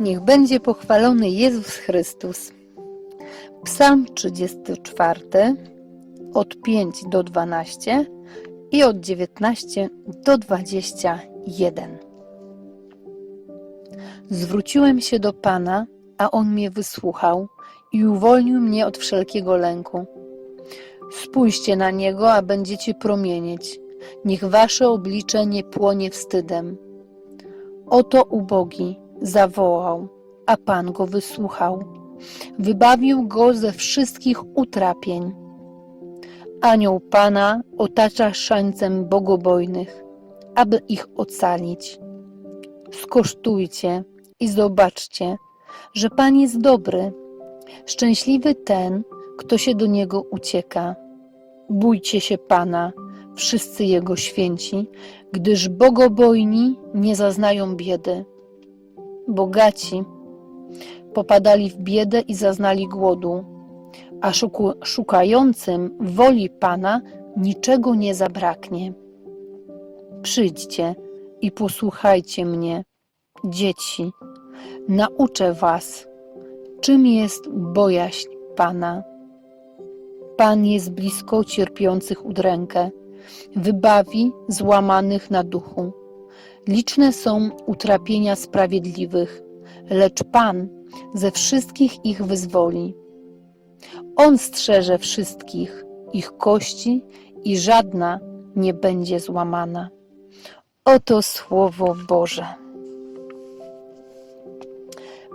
Niech będzie pochwalony Jezus Chrystus. Psalm 34 od 5 do 12 i od 19 do 21. Zwróciłem się do Pana, a On mnie wysłuchał i uwolnił mnie od wszelkiego lęku. Spójrzcie na Niego, a będziecie promienieć. Niech wasze oblicze nie płonie wstydem. Oto ubogi zawołał, a Pan go wysłuchał. Wybawił go ze wszystkich utrapień. Anioł Pana otacza szańcem bogobojnych, aby ich ocalić. Skosztujcie i zobaczcie, że Pan jest dobry. Szczęśliwy ten, kto się do Niego ucieka. Bójcie się Pana, wszyscy Jego święci, gdyż bogobojni nie zaznają biedy. Bogaci popadali w biedę i zaznali głodu, a szukającym woli Pana niczego nie zabraknie. Przyjdźcie i posłuchajcie mnie, dzieci, nauczę was, czym jest bojaźń Pana. Pan jest blisko cierpiących udrękę, wybawi złamanych na duchu. Liczne są utrapienia sprawiedliwych, lecz Pan ze wszystkich ich wyzwoli. On strzeże wszystkich, ich kości i żadna nie będzie złamana. Oto Słowo Boże.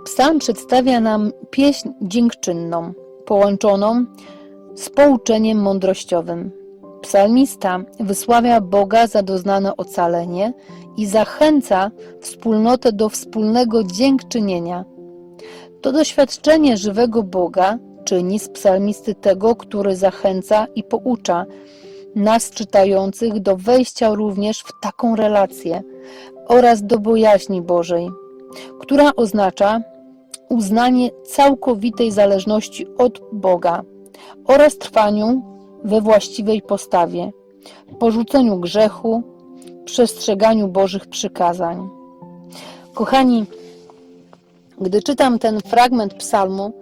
Psalm przedstawia nam pieśń dziękczynną, połączoną z pouczeniem mądrościowym. Psalmista wysławia Boga za doznane ocalenie i zachęca wspólnotę do wspólnego dziękczynienia. To doświadczenie żywego Boga czyni z psalmisty tego, który zachęca i poucza nas czytających do wejścia również w taką relację oraz do bojaźni Bożej, która oznacza uznanie całkowitej zależności od Boga oraz trwaniu we właściwej postawie, porzuceniu grzechu, przestrzeganiu Bożych przykazań. Kochani, gdy czytam ten fragment psalmu,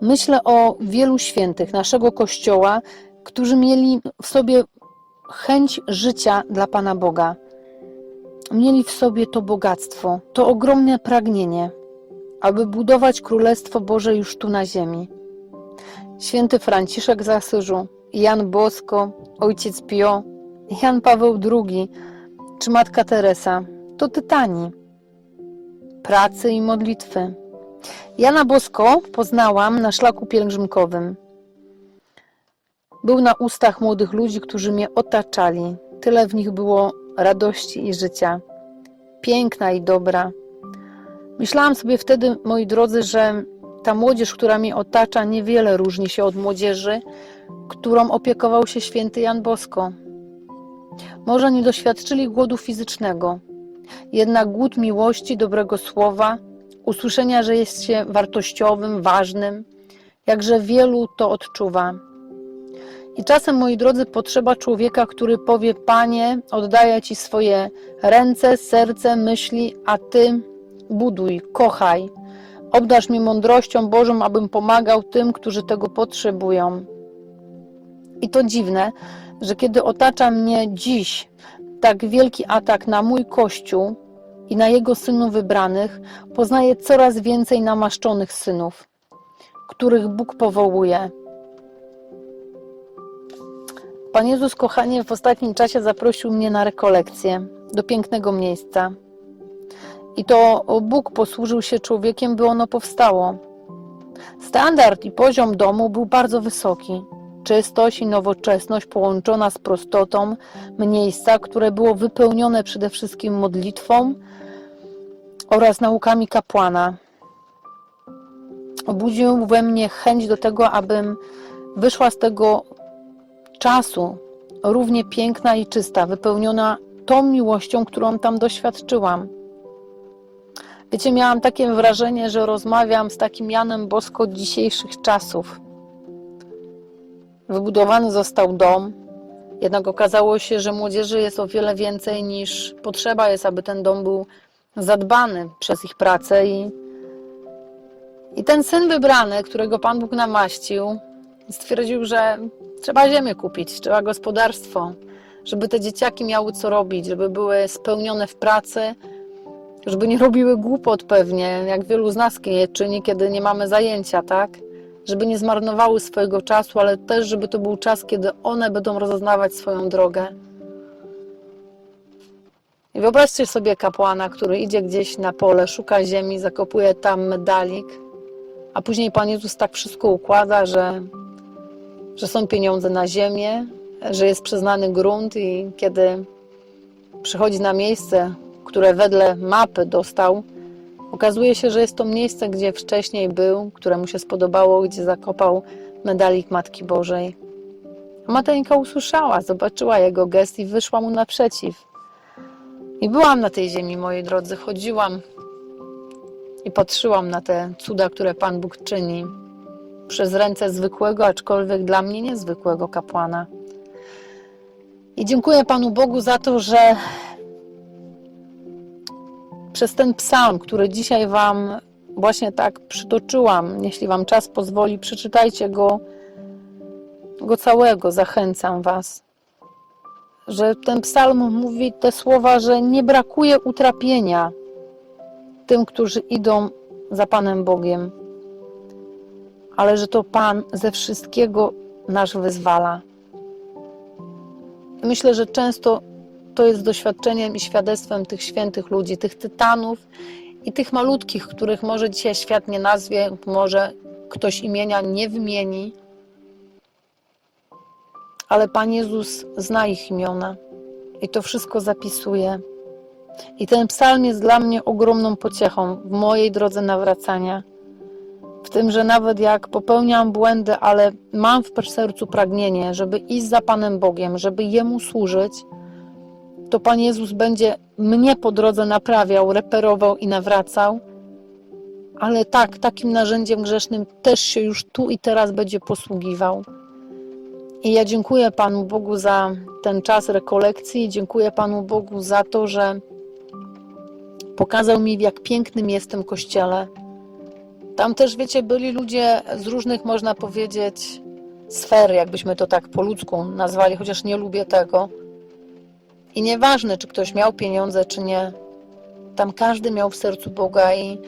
myślę o wielu świętych naszego Kościoła, którzy mieli w sobie chęć życia dla Pana Boga. Mieli w sobie to bogactwo, to ogromne pragnienie, aby budować Królestwo Boże już tu na ziemi. Święty Franciszek z Asyżu, Jan Bosko, Ojciec Pio, Jan Paweł II czy Matka Teresa to tytani pracy i modlitwy. Jana Bosko poznałam na szlaku pielgrzymkowym. Był na ustach młodych ludzi, którzy mnie otaczali. Tyle w nich było radości i życia. Piękna i dobra. Myślałam sobie wtedy, moi drodzy, że ta młodzież, która mnie otacza, niewiele różni się od młodzieży, którą opiekował się święty Jan Bosko. Może nie doświadczyli głodu fizycznego, jednak głód miłości, dobrego słowa, usłyszenia, że jest się wartościowym, ważnym, jakże wielu to odczuwa. I czasem, moi drodzy, potrzeba człowieka, który powie: Panie, oddaję Ci swoje ręce, serce, myśli, a Ty buduj, kochaj. Obdasz mnie mądrością Bożą, abym pomagał tym, którzy tego potrzebują. I to dziwne, że kiedy otacza mnie dziś tak wielki atak na mój Kościół i na jego synów wybranych, poznaję coraz więcej namaszczonych synów, których Bóg powołuje. Pan Jezus, kochanie, w ostatnim czasie zaprosił mnie na rekolekcję do pięknego miejsca. I to Bóg posłużył się człowiekiem, by ono powstało. Standard i poziom domu był bardzo wysoki. Czystość i nowoczesność połączona z prostotą miejsca, które było wypełnione przede wszystkim modlitwą oraz naukami kapłana. Obudził we mnie chęć do tego, abym wyszła z tego czasu równie piękna i czysta, wypełniona tą miłością, którą tam doświadczyłam. Wiecie, miałam takie wrażenie, że rozmawiam z takim Janem Bosko dzisiejszych czasów. Wybudowany został dom, jednak okazało się, że młodzieży jest o wiele więcej niż potrzeba jest, aby ten dom był zadbany przez ich pracę i I ten syn wybrany, którego Pan Bóg namaścił, stwierdził, że trzeba ziemię kupić, trzeba gospodarstwo, żeby te dzieciaki miały co robić, żeby były spełnione w pracy, żeby nie robiły głupot pewnie, jak wielu z nas je czyni, kiedy nie mamy zajęcia, tak? Żeby nie zmarnowały swojego czasu, ale też, żeby to był czas, kiedy one będą rozeznawać swoją drogę. I wyobraźcie sobie kapłana, który idzie gdzieś na pole, szuka ziemi, zakopuje tam medalik, a później Pan Jezus tak wszystko układa, że, że są pieniądze na ziemię, że jest przyznany grunt i kiedy przychodzi na miejsce, które wedle mapy dostał, okazuje się, że jest to miejsce, gdzie wcześniej był, które mu się spodobało, gdzie zakopał medalik Matki Bożej. A Mateńka usłyszała, zobaczyła jego gest i wyszła mu naprzeciw. I byłam na tej ziemi, moi drodzy, chodziłam i patrzyłam na te cuda, które Pan Bóg czyni przez ręce zwykłego, aczkolwiek dla mnie niezwykłego kapłana. I dziękuję Panu Bogu za to, że przez ten psalm, który dzisiaj Wam właśnie tak przytoczyłam, jeśli Wam czas pozwoli, przeczytajcie go, go całego, zachęcam Was. Że ten psalm mówi te słowa, że nie brakuje utrapienia tym, którzy idą za Panem Bogiem, ale że to Pan ze wszystkiego nas wyzwala. Myślę, że często to jest doświadczeniem i świadectwem tych świętych ludzi, tych tytanów i tych malutkich, których może dzisiaj świat nie nazwie, może ktoś imienia nie wymieni, ale Pan Jezus zna ich imiona i to wszystko zapisuje. I ten psalm jest dla mnie ogromną pociechą w mojej drodze nawracania. W tym, że nawet jak popełniam błędy, ale mam w sercu pragnienie, żeby iść za Panem Bogiem, żeby Jemu służyć, to Pan Jezus będzie mnie po drodze naprawiał, reperował i nawracał. Ale tak, takim narzędziem grzesznym też się już tu i teraz będzie posługiwał. I ja dziękuję Panu Bogu za ten czas rekolekcji, dziękuję Panu Bogu za to, że pokazał mi, jak pięknym jestem kościele. Tam też, wiecie, byli ludzie z różnych, można powiedzieć, sfer, jakbyśmy to tak po ludzku nazwali, chociaż nie lubię tego. I nieważne, czy ktoś miał pieniądze, czy nie, tam każdy miał w sercu Boga i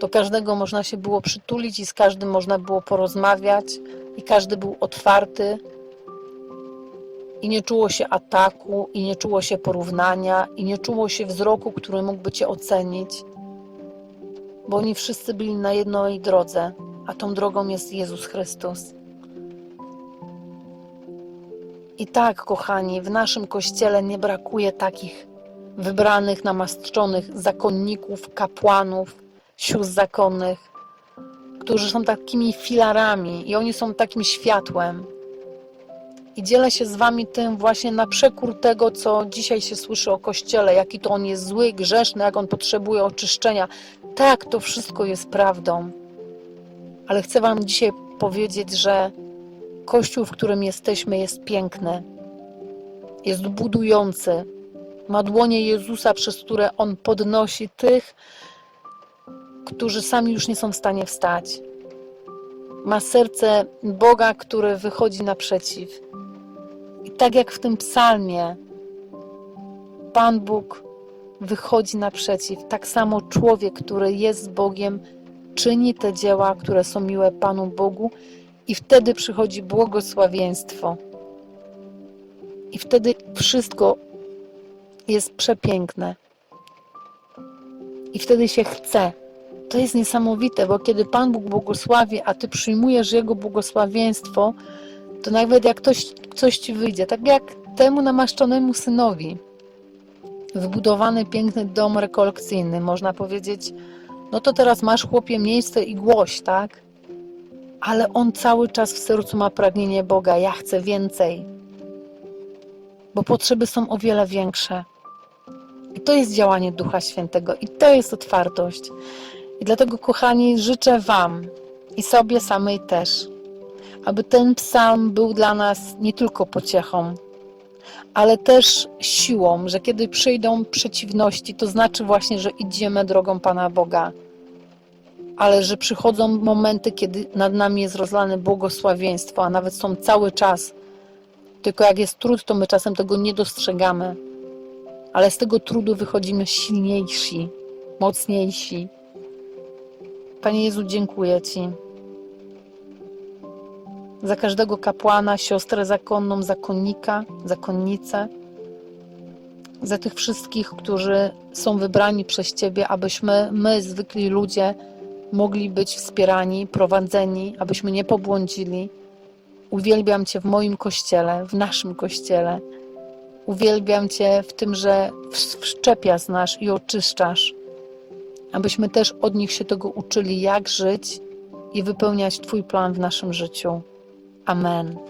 do każdego można się było przytulić i z każdym można było porozmawiać i każdy był otwarty i nie czuło się ataku, i nie czuło się porównania, i nie czuło się wzroku, który mógłby cię ocenić, bo oni wszyscy byli na jednej drodze, a tą drogą jest Jezus Chrystus. I tak, kochani, w naszym kościele nie brakuje takich wybranych, namaszczonych zakonników, kapłanów, sióstr zakonnych, którzy są takimi filarami i oni są takim światłem. I dzielę się z Wami tym właśnie na przekór tego, co dzisiaj się słyszy o Kościele, jaki to on jest zły, grzeszny, jak on potrzebuje oczyszczenia. Tak, to wszystko jest prawdą. Ale chcę Wam dzisiaj powiedzieć, że Kościół, w którym jesteśmy, jest piękny, jest budujący. Ma dłonie Jezusa, przez które on podnosi tych, którzy sami już nie są w stanie wstać. Ma serce Boga, który wychodzi naprzeciw. I tak jak w tym psalmie, Pan Bóg wychodzi naprzeciw, tak samo człowiek, który jest z Bogiem, czyni te dzieła, które są miłe Panu Bogu, i wtedy przychodzi błogosławieństwo. I wtedy wszystko jest przepiękne. I wtedy się chce. To jest niesamowite, bo kiedy Pan Bóg błogosławi, a ty przyjmujesz Jego błogosławieństwo, to nawet jak coś ci wyjdzie, tak jak temu namaszczonemu synowi, wybudowany piękny dom rekolekcyjny, można powiedzieć, no to teraz masz chłopie miejsce i głoś, tak? Ale on cały czas w sercu ma pragnienie Boga, ja chcę więcej, bo potrzeby są o wiele większe. I to jest działanie Ducha Świętego, i to jest otwartość. I dlatego, kochani, życzę Wam i sobie samej też, aby ten psalm był dla nas nie tylko pociechą, ale też siłą, że kiedy przyjdą przeciwności, to znaczy właśnie, że idziemy drogą Pana Boga. Ale że przychodzą momenty, kiedy nad nami jest rozlane błogosławieństwo, a nawet są cały czas. Tylko jak jest trud, to my czasem tego nie dostrzegamy. Ale z tego trudu wychodzimy silniejsi, mocniejsi. Panie Jezu, dziękuję Ci za każdego kapłana, siostrę zakonną, zakonnika, zakonnicę, za tych wszystkich, którzy są wybrani przez Ciebie, abyśmy, my, zwykli ludzie, mogli być wspierani, prowadzeni, abyśmy nie pobłądzili. Uwielbiam Cię w moim kościele, w naszym kościele. Uwielbiam Cię w tym, że wszczepiasz nasz i oczyszczasz, abyśmy też od nich się tego uczyli, jak żyć i wypełniać Twój plan w naszym życiu. Amen.